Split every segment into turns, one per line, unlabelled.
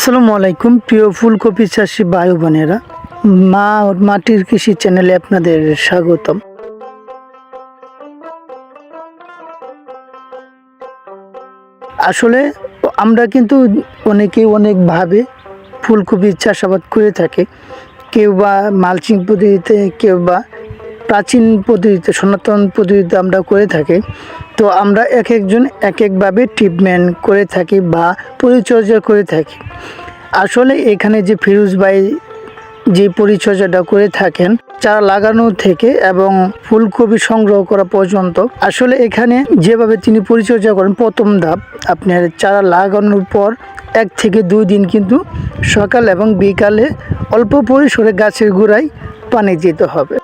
আসসালামু আলাইকুম, প্রিয় ফুলকপি চাষি বায়ু বোনেরা। মা মাটির কৃষি চ্যানেলে আপনাদের স্বাগতম। আসলে আমরা কিন্তু অনেকেই অনেকভাবে ফুলকপির চাষাবাদ করে থাকি। কেউ বা মালচিং পদ্ধতিতে, কেউ বা প্রাচীন পদ্ধতিতে, সনাতন পদ্ধতিতে আমরা করে থাকি। তো আমরা এক একজন এক একভাবে ট্রিটমেন্ট করে থাকি বা পরিচর্যা করে থাকি। আসলে এখানে যে ফিরোজ ভাই যে পরিচর্যাটা করে থাকেন চারা লাগানো থেকে এবং ফুলকপি সংগ্রহ করা পর্যন্ত, আসলে এখানে যেভাবে তিনি পরিচর্যা করেন, প্রথম ধাপ, আপনার চারা লাগানোর পর এক থেকে দুই দিন কিন্তু সকাল এবং বিকালে অল্প পরিসরে গাছের গোড়ায় পানি দিতে হবে।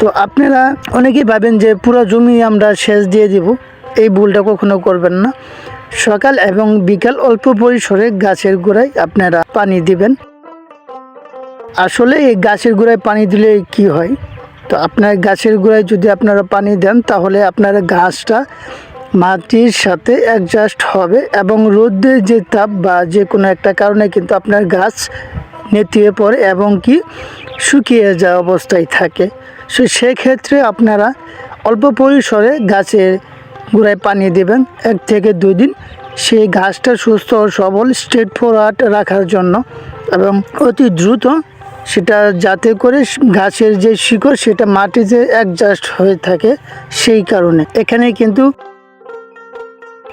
তো আপনারা অনেকেই ভাবেন যে পুরো জমি আমরা সেচ দিয়ে দিব, এই ভুলটা কখনো করবেন না। সকাল এবং বিকাল অল্প পরিসরে গাছের গোড়ায় আপনারা পানি দিবেন। আসলে এই গাছের গোড়ায় পানি দিলে কি হয়? তো আপনার গাছের গোড়ায় যদি আপনারা পানি দেন, তাহলে আপনার গাছটা মাটির সাথে অ্যাডজাস্ট হবে এবং রোদের যে তাপ বা যে কোনো একটা কারণে কিন্তু আপনার গাছ নেতিয়ে পড়ে এবং কি শুকিয়ে যাওয়া অবস্থায় থাকে। সো সেক্ষেত্রে আপনারা অল্প পরিসরে গাছের গোড়ায় পানি দেবেন। এক থেকে দুই দিন। সেই গাছটা সুস্থ ও সবল স্ট্রেট ফরওয়ার্ড রাখার জন্য এবং অতি দ্রুত সেটা যাতে করে গাছের যে শিকড় সেটা মাটিতে অ্যাডজাস্ট হয়ে থাকে সেই কারণে। এখানে কিন্তু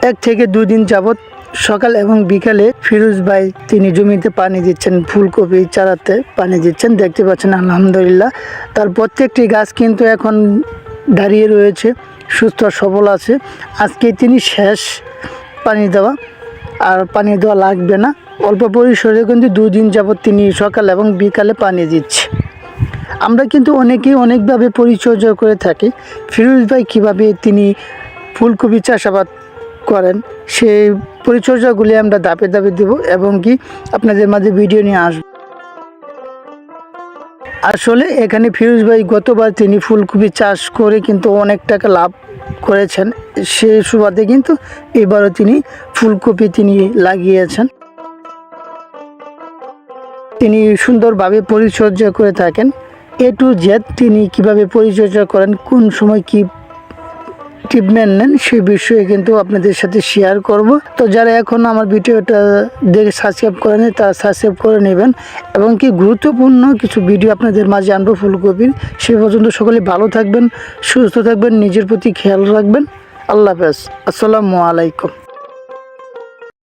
এক থেকে দুই দিন যাবৎ সকাল এবং বিকালে ফিরোজ ভাই, তিনি জমিতে পানি দিচ্ছেন, ফুলকপি চারাতে পানি দিচ্ছেন, দেখতে পাচ্ছেন আলহামদুলিল্লাহ। তার প্রত্যেকটি গাছ কিন্তু এখন দাঁড়িয়ে রয়েছে, সুস্থ, সবল আছে। আজকে তিনি শেষ পানি দেওয়া, আর পানি দেওয়া লাগবে না। অল্প পরিসরে কিন্তু দুই দিন যাবৎ তিনি সকাল এবং বিকালে পানি দিচ্ছে। আমরা কিন্তু অনেকেই অনেকভাবে পরিচর্যা করে থাকি। ফিরোজ ভাই, কীভাবে তিনি ফুলকপি চাষাবাদ করেন? সেই পরিচর্যাগুলি আমরা ধাপে ধাপে দেব এবং কি আপনাদের মাঝে ভিডিও নিয়ে আসব। আসলে এখানে ফিরোজ ভাই গতবার তিনি ফুলকপি চাষ করে কিন্তু অনেক টাকা লাভ করেছেন। সেই সুবাদে কিন্তু এবারও তিনি ফুলকপি তিনি লাগিয়েছেন। তিনি সুন্দরভাবে পরিচর্যা করে থাকেন। এ টু জেড তিনি কীভাবে পরিচর্যা করেন, কোন সময় কি ট্রিটমেন্ট নেন, সেই বিষয়ে কিন্তু আপনাদের সাথে শেয়ার করব। তো যারা এখন আমার ভিডিওটা দেখে সাবস্ক্রাইব করেনি, তারা সাবস্ক্রাইব করে নেবেন। এবং কি গুরুত্বপূর্ণ কিছু ভিডিও আপনাদের মাঝে আনব ফুলকপির সে পর্যন্ত সকলে ভালো থাকবেন, সুস্থ থাকবেন, নিজের প্রতি খেয়াল রাখবেন। আল্লাহ হাফেজ। আসসালামু আলাইকুম।